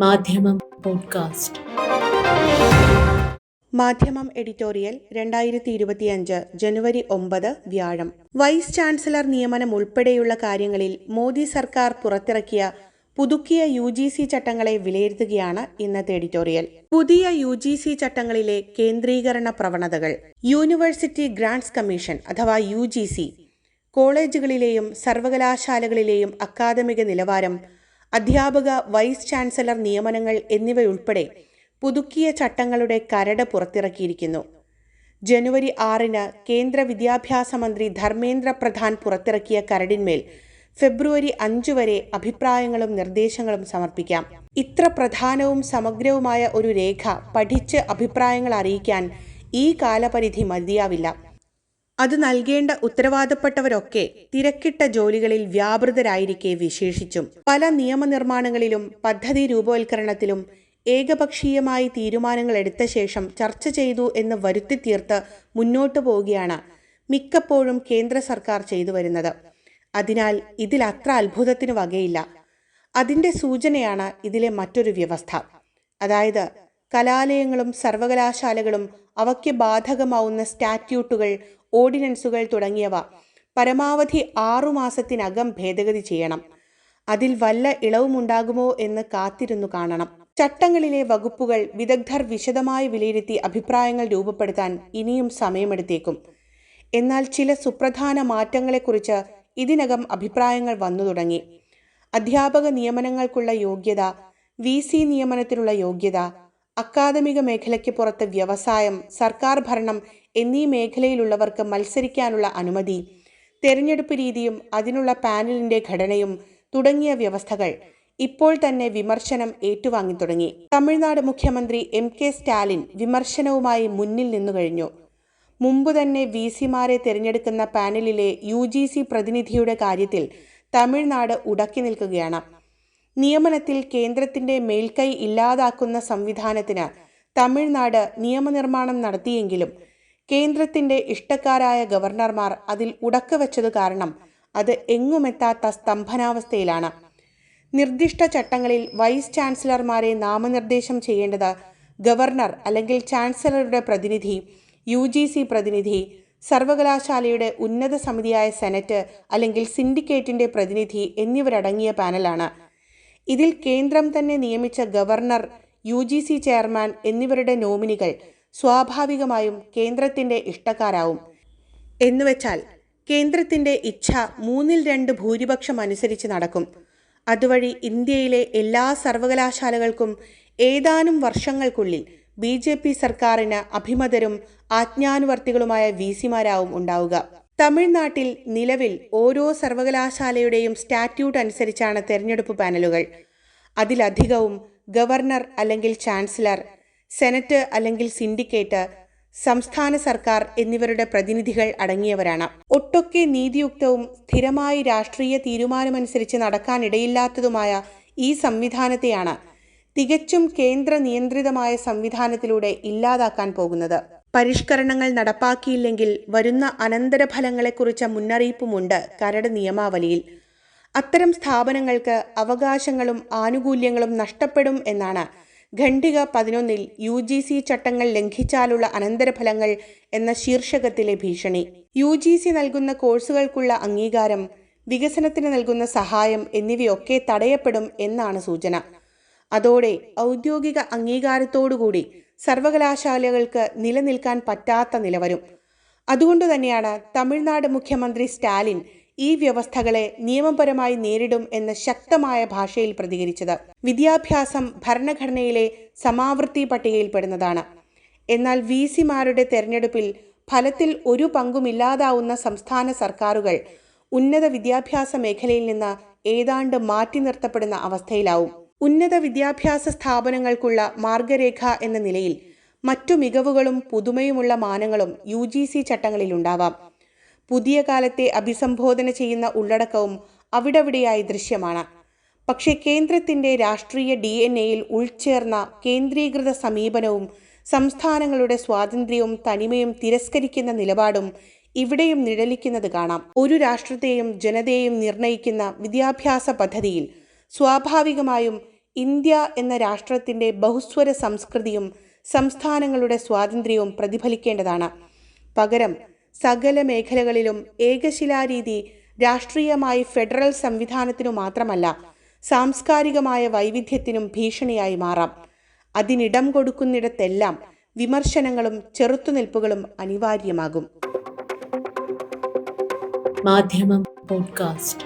മാധ്യമം പോഡ്കാസ്റ്റ്. മാധ്യമം എഡിറ്റോറിയൽ രണ്ടായിരത്തി ഇരുപത്തിയഞ്ച് ജനുവരി ഒമ്പത് വ്യാഴം. വൈസ് ചാൻസലർ നിയമനം ഉൾപ്പെടെയുള്ള കാര്യങ്ങളിൽ മോദി സർക്കാർ പുറത്തിറക്കിയ പുതുക്കിയ യു ജി സി ചട്ടങ്ങളെ വിലയിരുത്തുകയാണ് ഇന്നത്തെ എഡിറ്റോറിയൽ. പുതിയ യു ജി സി ചട്ടങ്ങളിലെ കേന്ദ്രീകരണ പ്രവണതകൾ. യൂണിവേഴ്സിറ്റി ഗ്രാന്റ്സ് കമ്മീഷൻ അഥവാ യു ജി സി കോളേജുകളിലെയും സർവകലാശാലകളിലെയും അക്കാദമിക നിലവാരം അധ്യാപക വൈസ് ചാൻസലർ നിയമനങ്ങൾ എന്നിവയുൾപ്പെടെ പുതുക്കിയ ചട്ടങ്ങളുടെ കരട് പുറത്തിറക്കിയിരിക്കുന്നു. ജനുവരി ആറിന് കേന്ദ്ര വിദ്യാഭ്യാസ മന്ത്രി ധർമ്മേന്ദ്ര പ്രധാൻ പുറത്തിറക്കിയ കരടിന്മേൽ ഫെബ്രുവരി അഞ്ചു വരെ അഭിപ്രായങ്ങളും നിർദ്ദേശങ്ങളും സമർപ്പിക്കാം. ഇത്ര പ്രധാനവും സമഗ്രവുമായ ഒരു രേഖ പഠിച്ച് അഭിപ്രായങ്ങൾ അറിയിക്കാൻ ഈ കാലപരിധി മതിയാവില്ല. അത് നൽകേണ്ട ഉത്തരവാദപ്പെട്ടവരൊക്കെ തിരക്കിട്ട ജോലികളിൽ വ്യാപൃതരായിരിക്കെ വിശേഷിച്ചും. പല നിയമനിർമ്മാണങ്ങളിലും പദ്ധതി രൂപവൽക്കരണത്തിലും ഏകപക്ഷീയമായി തീരുമാനങ്ങൾ എടുത്ത ശേഷം ചർച്ച ചെയ്തു എന്ന് വരുത്തി തീർത്ത് മുന്നോട്ടു പോവുകയാണ് മിക്കപ്പോഴും കേന്ദ്ര സർക്കാർ ചെയ്തു വരുന്നത്. അതിനാൽ ഇതിൽ അത്ര അത്ഭുതത്തിന് വകയില്ല. അതിന്റെ സൂചനയാണ് ഇതിലെ മറ്റൊരു വ്യവസ്ഥ. അതായത് കലാലയങ്ങളും സർവകലാശാലകളും അവയ്ക്ക് ബാധകമാവുന്ന സ്റ്റാറ്റ്യൂട്ടുകൾ ഓർഡിനൻസുകൾ തുടങ്ങിയവ പരമാവധി ആറുമാസത്തിനകം ഭേദഗതി ചെയ്യണം. അതിൽ വല്ല ഇളവുമുണ്ടാകുമോ എന്ന് കാത്തിരുന്നു കാണണം. ചട്ടങ്ങളിലെ വകുപ്പുകൾ വിദഗ്ധർ വിശദമായി വിലയിരുത്തി അഭിപ്രായങ്ങൾ രൂപപ്പെടുത്താൻ ഇനിയും സമയമെടുത്തേക്കും. എന്നാൽ ചില സുപ്രധാന മാറ്റങ്ങളെക്കുറിച്ച് ഇതിനകം അഭിപ്രായങ്ങൾ വന്നു തുടങ്ങി. അധ്യാപക നിയമനങ്ങൾക്കുള്ള യോഗ്യത വി സി നിയമനത്തിനുള്ള യോഗ്യത അക്കാദമിക മേഖലയ്ക്ക് പുറത്ത് വ്യവസായം സർക്കാർ ഭരണം എന്നീ മേഖലയിലുള്ളവർക്ക് മത്സരിക്കാനുള്ള അനുമതി തെരഞ്ഞെടുപ്പ് രീതിയും അതിനുള്ള പാനലിന്റെ ഘടനയും തുടങ്ങിയ വ്യവസ്ഥകൾ ഇപ്പോൾ തന്നെ വിമർശനം ഏറ്റുവാങ്ങി തുടങ്ങി. തമിഴ്നാട് മുഖ്യമന്ത്രി എം കെ സ്റ്റാലിൻ വിമർശനവുമായി മുന്നിൽ നിന്നു കഴിഞ്ഞു. മുമ്പ് തന്നെ വി സിമാരെ തിരഞ്ഞെടുക്കുന്ന പാനലിലെ യു ജി സി പ്രതിനിധിയുടെ കാര്യത്തിൽ തമിഴ്നാട് ഉടക്കി നിൽക്കുകയാണ്. നിയമനത്തിൽ കേന്ദ്രത്തിന്റെ മേൽക്കൈ ഇല്ലാതാക്കുന്ന സംവിധാനത്തിന് തമിഴ്നാട് നിയമനിർമ്മാണം നടത്തിയെങ്കിലും കേന്ദ്രത്തിന്റെ ഇഷ്ടക്കാരായ ഗവർണർമാർ അതിൽ ഉടക്ക് വെച്ചതു കാരണം അത് എങ്ങുമെത്താത്ത സ്തംഭനാവസ്ഥയിലാണ്. നിർദ്ദിഷ്ട ചട്ടങ്ങളിൽ വൈസ് ചാൻസലർമാരെ നാമനിർദ്ദേശം ചെയ്യേണ്ടത് ഗവർണർ അല്ലെങ്കിൽ ചാൻസലറുടെ പ്രതിനിധി യു പ്രതിനിധി സർവകലാശാലയുടെ ഉന്നത സമിതിയായ സെനറ്റ് അല്ലെങ്കിൽ സിൻഡിക്കേറ്റിന്റെ പ്രതിനിധി എന്നിവരടങ്ങിയ പാനലാണ്. ഇതിൽ കേന്ദ്രം തന്നെ നിയമിച്ച ഗവർണർ യു ചെയർമാൻ എന്നിവരുടെ നോമിനികൾ സ്വാഭാവികമായും കേന്ദ്രത്തിന്റെ ഇഷ്ടക്കാരാവും. എന്നുവെച്ചാൽ കേന്ദ്രത്തിന്റെ ഇച്ഛ മൂന്നിൽ രണ്ട് ഭൂരിപക്ഷം അനുസരിച്ച് നടക്കും. അതുവഴി ഇന്ത്യയിലെ എല്ലാ സർവകലാശാലകൾക്കും ഏതാനും വർഷങ്ങൾക്കുള്ളിൽ ബി ജെ പി സർക്കാരിന് അഭിമതരും ആജ്ഞാനുവർത്തികളുമായ വി സിമാരാവും ഉണ്ടാവുക. തമിഴ്നാട്ടിൽ നിലവിൽ ഓരോ സർവകലാശാലയുടെയും സ്റ്റാറ്റ്യൂട്ട് അനുസരിച്ചാണ് തെരഞ്ഞെടുപ്പ് പാനലുകൾ. അതിലധികവും ഗവർണർ അല്ലെങ്കിൽ ചാൻസലർ സെനറ്റ് അല്ലെങ്കിൽ സിൻഡിക്കേറ്റ് സംസ്ഥാന സർക്കാർ എന്നിവരുടെ പ്രതിനിധികൾ അടങ്ങിയവരാണ്. ഒട്ടൊക്കെ നീതിയുക്തവും സ്ഥിരമായി രാഷ്ട്രീയ തീരുമാനമനുസരിച്ച് നടക്കാനിടയില്ലാത്തതുമായ ഈ സംവിധാനത്തെയാണ് തികച്ചും കേന്ദ്ര നിയന്ത്രിതമായ സംവിധാനത്തിലൂടെ ഇല്ലാതാക്കാൻ പോകുന്നത്. പരിഷ്കരണങ്ങൾ നടപ്പാക്കിയില്ലെങ്കിൽ വരുന്ന അനന്തരഫലങ്ങളെക്കുറിച്ച മുന്നറിയിപ്പുമുണ്ട് കരട് നിയമാവലിയിൽ. അത്തരം സ്ഥാപനങ്ങൾക്ക് അവകാശങ്ങളും ആനുകൂല്യങ്ങളും നഷ്ടപ്പെടും എന്നാണ് ഖണ്ഡിക പതിനൊന്നിൽ യു ജി സി ചട്ടങ്ങൾ ലംഘിച്ചാലുള്ള അനന്തരഫലങ്ങൾ എന്ന ശീർഷകത്തിലെ ഭീഷണി. യു ജി സി നൽകുന്ന കോഴ്സുകൾക്കുള്ള അംഗീകാരം വികസനത്തിന് നൽകുന്ന സഹായം എന്നിവയൊക്കെ തടയപ്പെടും എന്നാണ് സൂചന. അതോടെ ഔദ്യോഗിക അംഗീകാരത്തോടുകൂടി സർവകലാശാലകൾക്ക് നിലനിൽക്കാൻ പറ്റാത്ത നില വരും. അതുകൊണ്ട് തന്നെയാണ് തമിഴ്നാട് മുഖ്യമന്ത്രി സ്റ്റാലിൻ ഈ വ്യവസ്ഥകളെ നിയമപരമായി നേരിടും എന്ന ശക്തമായ ഭാഷയിൽ പ്രതികരിച്ചത്. വിദ്യാഭ്യാസം ഭരണഘടനയിലെ സമാവൃത്തി പട്ടികയിൽപ്പെടുന്നതാണ്. എന്നാൽ വി സിമാരുടെ തെരഞ്ഞെടുപ്പിൽ ഫലത്തിൽ ഒരു പങ്കുമില്ലാതാവുന്ന സംസ്ഥാന സർക്കാരുകൾ ഉന്നത വിദ്യാഭ്യാസ മേഖലയിൽ നിന്ന് ഏതാണ്ട് മാറ്റി നിർത്തപ്പെടുന്ന അവസ്ഥയിലാവും. ഉന്നത വിദ്യാഭ്യാസ സ്ഥാപനങ്ങൾക്കുള്ള മാർഗരേഖ എന്ന നിലയിൽ മറ്റു മികവുകളും പുതുമയുമുള്ള മാനങ്ങളും യു ജി സി ചട്ടങ്ങളിലുണ്ടാവാം. പുതിയ കാലത്തെ അഭിസംബോധന ചെയ്യുന്ന ഉള്ളടക്കവും അവിടെവിടെയായി ദൃശ്യമാണ്. പക്ഷേ കേന്ദ്രത്തിന്റെ രാഷ്ട്രീയ ഡി എൻ എയിൽ ഉൾച്ചേർന്ന കേന്ദ്രീകൃത സമീപനവും സംസ്ഥാനങ്ങളുടെ സ്വാതന്ത്ര്യവും തനിമയും തിരസ്കരിക്കുന്ന നിലപാടും ഇവിടെയും നിഴലിക്കുന്നത് കാണാം. ഒരു രാഷ്ട്രത്തെയും ജനതയെയും നിർണയിക്കുന്ന വിദ്യാഭ്യാസ പദ്ധതിയിൽ സ്വാഭാവികമായും ഇന്ത്യ എന്ന രാഷ്ട്രത്തിന്റെ ബഹുസ്വര സംസ്കൃതിയും സംസ്ഥാനങ്ങളുടെ സ്വാതന്ത്ര്യവും പ്രതിഫലിക്കേണ്ടതാണ്. പകരം സകല മേഖലകളിലും ഏകശിലാരീതി രാഷ്ട്രീയമായി ഫെഡറൽ സംവിധാനത്തിനു മാത്രമല്ല സാംസ്കാരികമായ വൈവിധ്യത്തിനും ഭീഷണിയായി മാറാം. അതിനിടം കൊടുക്കുന്നിടത്തെല്ലാം വിമർശനങ്ങളും ചെറുത്തുനിൽപ്പുകളും അനിവാര്യമാകും. മാധ്യമം പോഡ്കാസ്റ്റ്.